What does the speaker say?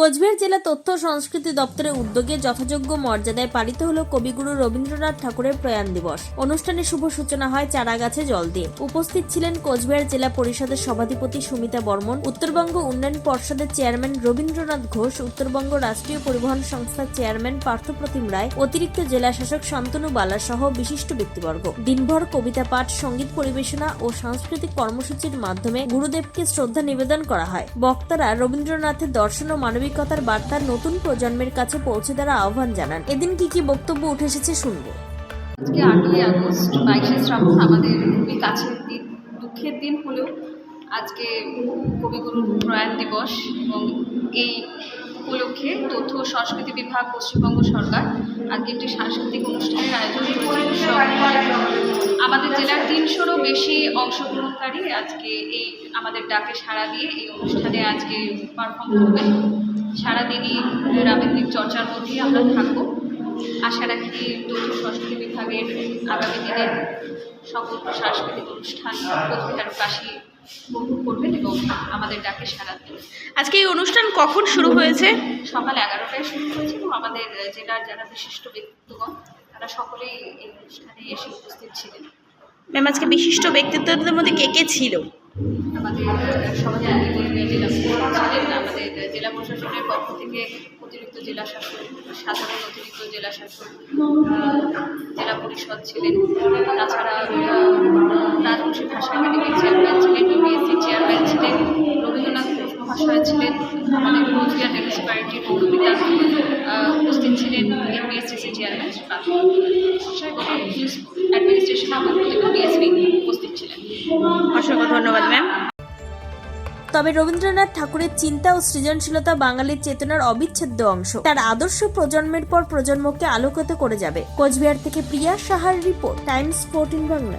কোচবিহার জেলা তথ্য সংস্কৃতি দপ্তরের উদ্যোগে যথাযোগ্য মর্যাদায় পালিত হল কবিগুরু রবীন্দ্রনাথ ঠাকুরের প্রয়াণ দিবস। অনুষ্ঠানে শুভ সূচনা হয় চারাগাছে জল দিয়ে উপস্থিত ছিলেন কোচবিহার জেলা পরিষদের সভাধিপতি সুমিতা বর্মন, উত্তরবঙ্গ উন্নয়ন পর্ষদের চেয়ারম্যান রবীন্দ্রনাথ ঘোষ, উত্তরবঙ্গ রাষ্ট্রীয় পরিবহন সংস্থার চেয়ারম্যান পার্থপ্রতিম রায়, অতিরিক্ত জেলা শাসক শান্তনু বালা সহ বিশিষ্ট ব্যক্তিবর্গ। দিনভর কবিতা পাঠ, সংগীত পরিবেশনা ও সাংস্কৃতিক কর্মসূচির মাধ্যমে গুরুদেবকে শ্রদ্ধা নিবেদন করা হয়। বক্তারা রবীন্দ্রনাথের দর্শন ও মানবিকতার বার্তা নতুন প্রজন্মের কাছে পৌঁছে দেওয়ার আহ্বান জানান। এদিন কি কি বক্তব্য উঠে এসেছে শুনব। আজকে আটই আগস্ট, বাইশে শ্রাবণ, আমাদের খুবই কাছের দিন। দুঃখের দিন হলেও আজকে কবিগুরুর প্রয়াণ দিবস এবং এই উপলক্ষে তথ্য সংস্কৃতি বিভাগ, পশ্চিমবঙ্গ সরকার আজকে একটি সাংস্কৃতিক অনুষ্ঠানের আয়োজন করেছে। আমাদের জেলার তিনশোরও বেশি অংশগ্রহণকারী আজকে এই আমাদের ডাকে সাড়া দিয়ে এই অনুষ্ঠানে আজকে পারফর্ম করবে। সারাদিনই রাবীন্দ্রিক চর্চার মধ্যেই আমরা থাকব। আশা রাখি তথ্য সংস্কৃতি বিভাগের আগামী দিনের সকল সাংস্কৃতিক অনুষ্ঠান কোচবিহারবাসী উপভোগ করবেন এবং আমাদের ডাকে সারা দিন আজকে এই অনুষ্ঠান কখন শুরু হয়েছে? সকাল এগারোটায় শুরু হয়েছে এবং আমাদের জেলার যারা বিশিষ্ট ব্যক্তিত্বগণ তারা সকলেই এই অনুষ্ঠানে এসে উপস্থিত ছিলেন। ম্যাম আজকে বিশিষ্ট ব্যক্তিত্বদের মধ্যে কে কে ছিল? আমাদের জেলা প্রশাসনের পক্ষ থেকে অতিরিক্ত জেলা শাসক সাধারণ অতিরিক্ত জেলা শাসক জেলা পরিষদ ছিলেন তাছাড়া রাজবংশী ভাষা একাডেমির চেয়ারম্যান ছিলেন ইউপিএসসি চেয়ারম্যান ছিলেন রবীন্দ্রনাথ ঘোষ মহাশয় ছিলেন আমাদের কোচবিহার মৌলবিতা উপস্থিত ছিলেন এমপিএসসিসি চেয়ারম্যান বিএসপি উপস্থিত ছিলেন। অসংখ্য ধন্যবাদ ম্যাম তবে রবীন্দ্রনাথ ঠাকুরের চিন্তা ও সৃজনশীলতা বাঙালির চেতনার অবিচ্ছেদ্য অংশ। তার আদর্শ প্রজন্মের পর প্রজন্মকে আলোকিত করে যাবে। কোচবিহার থেকে প্রিয়া সাহার রিপোর্ট টাইমস ফোর্টিন বাংলা।